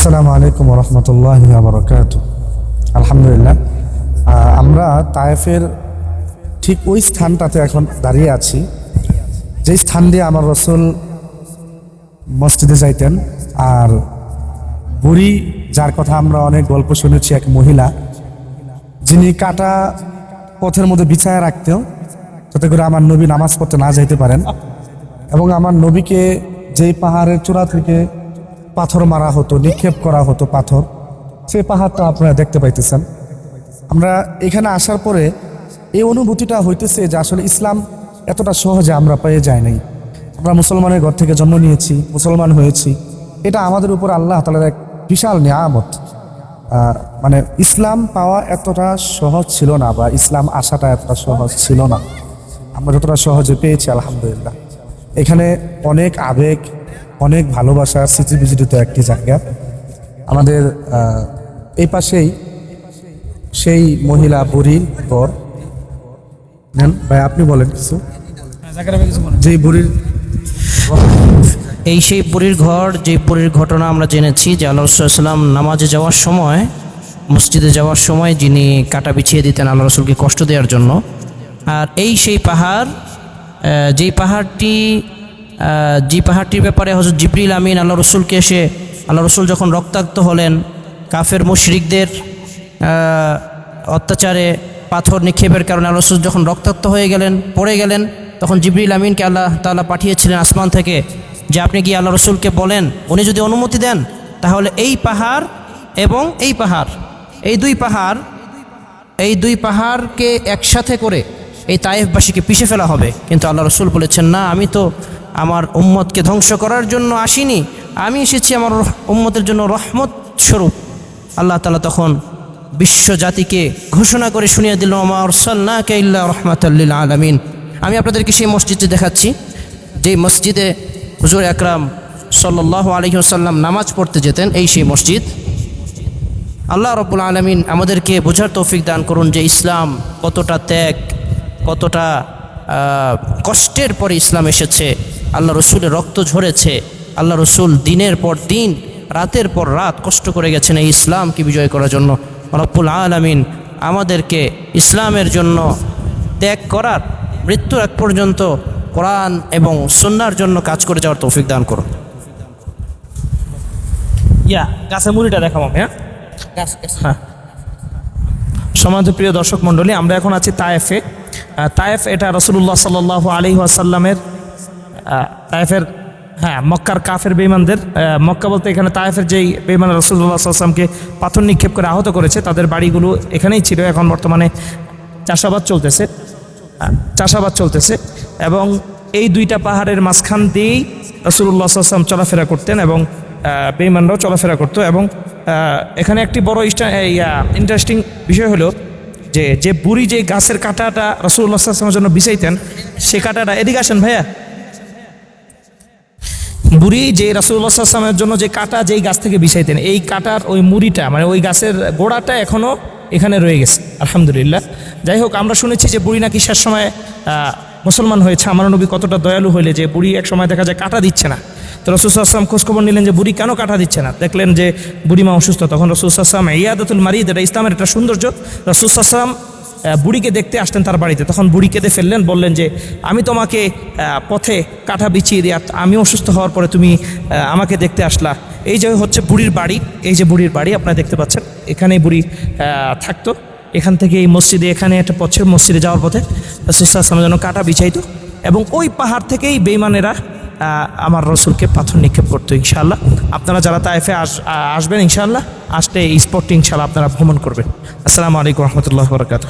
আসসালামু আলাইকুম রহমতুল্লাহ বরকাত আলহামদুলিল্লাহ আমরা তায়েফের ঠিক ওই স্থানটাতে এখন দাঁড়িয়ে আছি। যেই স্থান দিয়ে আমার রসুল মসজিদে যাইতেন, আর বুড়ি, যার কথা আমরা অনেক গল্প শুনেছি, এক মহিলা, যিনি কাটা পথের মধ্যে বিছায় রাখতেও, যাতে করে আমার নবী নামাজ পড়তে না যাইতে পারেন। এবং আমার নবীকে যেই পাহাড়ের চূড়া থেকে পাথর মারা হতো, নিক্ষেপ করা হতো পাথর। সেই পাহাড়টা আপনারা দেখতে পাইতেছেন। আমরা এখানে আসার পরে এই অনুভূতিটা হইতেছে যে আসলে ইসলাম এতটা সহজে আমরা পেয়ে যায় নাই। আমরা মুসলমানের ঘর থেকে জন্ম নিয়েছি, মুসলমান হয়েছি। এটা আমাদের উপর আল্লাহ তালার এক বিশাল নিয়ামত। মানে ইসলাম পাওয়া এতটা সহজ ছিল না বা ইসলাম আসাটা এতটা সহজ ছিল না। আমরা যতটা সহজে পেয়েছি, আলহামদুলিল্লাহ। এখানে অনেক আবেগ অনেক ভালোবাসা স্মৃতি বিজড়িত একটি জায়গা। আমাদের এই পাশেই সেই মহিলা বুড়ির ঘর। নেন ভাই আপনি বলেন কিছু। যে বুড়ির এই সেই পুরীর ঘর যে পুরীর ঘটনা আমরা জেনেছি যে আল্লাহ রসুলাম নামাজে যাওয়ার সময় মসজিদে যাওয়ার সময় যিনি কাটা বিছিয়ে দিতেন আল্লাহ রসুলকে কষ্ট দেওয়ার জন্য। আর এই সেই পাহাড় যেই পাহাড়টি যে পাহাড়টির ব্যাপারে হজরত জিবরিল আমিন, আল্লাহ রসুলকে এসে, আল্লাহ রসুল যখন রক্তাক্ত হলেন, কাফের মুশরিকদের অত্যাচারে পাথর নিক্ষেপের কারণে আল্লাহ রসুল যখন রক্তাক্ত হয়ে গেলেন, পড়ে গেলেন, তখন জিবরিল আমিনকে আল্লাহ তাআলা পাঠিয়েছিলেন আসমান থেকে যে আপনি কি আল্লাহ রসুলকে বলেন, উনি যদি অনুমতি দেন, তাহলে এই পাহাড় এবং এই পাহাড়, এই দুই পাহাড়, এই দুই পাহাড়কে একসাথে করে এই তায়েফবাসীকে পিষে ফেলা হবে। কিন্তু আল্লাহ রসুল বলেছেন, না, আমি তো আমার উম্মতকে ধ্বংস করার জন্য আসিনি, আমি এসেছি আমার উম্মতের জন্য রহমত স্বরূপ। আল্লাহ তালা তখন বিশ্ব জাতিকে ঘোষণা করে শুনিয়ে দিল আমার সাল্লাকে ইল্লা রহমাতাল্লিল আলমিন। আমি আপনাদেরকে সেই মসজিদে দেখাচ্ছি, যেই মসজিদে হুজুর আকরাম সাল্লাহ আলহিহাসাল্লাম নামাজ পড়তে যেতেন, এই সেই মসজিদ। আল্লাহ রব্বুল আলমিন আমাদেরকে বোঝার তৌফিক দান করুন যে ইসলাম কতটা ত্যাগ, কতটা কষ্টের পরে ইসলাম এসেছে। আল্লাহ রসুলের রক্ত ঝরেছে। আল্লাহ রসুল দিনের পর দিন রাতের পর রাত কষ্ট করে গেছেন এই ইসলামকে বিজয় করার জন্য। রব্বুল আলমিন আমাদেরকে ইসলামের জন্য ত্যাগ করার মৃত্যুর এক পর্যন্ত কোরআন এবং সুন্নার জন্য কাজ করে যাওয়ার তৌফিক দান করুন। ইয়া গাছের মুড়িটা দেখাবো আমি, হ্যাঁ? হ্যাঁ। সমাজ প্রিয় দর্শক মণ্ডলী আমরা এখন আছি তায়েফে। তায়েফ এটা রসুল্লাহ সাল্লাহ আলী আসাল্লামের তায়েফের হ্যাঁ মক্কার কাফের বেইমানদের মক্কা বলতে এখানে তায়েফের যেই বেইমান রসুল্লাহ আসলামকে পাথর নিক্ষেপ করে আহত করেছে, তাদের বাড়িগুলো এখানেই ছিল, এখন বর্তমানে চাষাবাদ চলতেছে চাষাবাদ চলতেছে এবং এই দুইটা পাহাড়ের মাঝখান দিয়েই রসুল্লাহ আসলাম চলাফেরা করতেন এবং বেইমানরাও চলাফেরা করতো এবং এখানে একটি বড় ইন্টারেস্টিং বিষয় হলো যে যে বুড়ি যে গাছের কাঁটাটা রসুল্লাহ আসলামের জন্য বিছাইতেন, সে কাঁটাটা, এদিকে আসেন ভাইয়া। বুড়ি যে রাসুল্লাহ আসলামের জন্য যে কাটা যেই গাছ থেকে বিছাইতেন এই কাটার ওই মুড়িটা মানে ওই গাছের গোড়াটা এখনও এখানে রয়ে গেছে। আলহামদুলিল্লাহ। যাই হোক আমরা শুনেছি যে বুড়ি নাকি শেষ সময় মুসলমান হয়েছে। আমার নবী কতটা দয়ালু হইলে যে বুড়ি এক সময় দেখা যায় কাটা দিচ্ছে না। তো রসুল আসলাম খোঁজখবর নিলেন যে বুড়ি কেন কাটা দিচ্ছে না? দেখলেন যে বুড়িমা অসুস্থ। তখন রসুল আসলাম ইয়াদতুল মারিদ এটা ইসলামের একটা সৌন্দর্য। রসুল আসলাম আহ, বুড়িকে দেখতে আসতেন তার বাড়িতে। তখন বুড়ি কেঁদে ফেললেন, বললেন যে, আমি তোমাকে পথে কাঠা বিছিয়ে দিয়ে, আমি অসুস্থ হওয়ার পরে তুমি আমাকে দেখতে আসলা। এই যে হচ্ছে বুড়ির বাড়ি, এই যে বুড়ির বাড়ি, আপনারা দেখতে পাচ্ছেন। এখানে বুড়ি থাকতো। এখান থেকে এই মসজিদে, এখানে একটা পথের মসজিদে যাওয়ার পথে রসুলামের জন্য কাটা বিছাইতো এবং ওই পাহাড় থেকেই বেইমানেরা আমার রসুলকে পাথর নিক্ষেপ করতো ইনশাল্লাহ আপনারা যারা তাইফে আস আসবেন ইনশাল্লাহ আসলে এই স্পটটি ইনশাল্লাহ আপনারা ভ্রমণ করবেন। আসসালামু আলাইকুম রহমতুল্লাহ বরকাত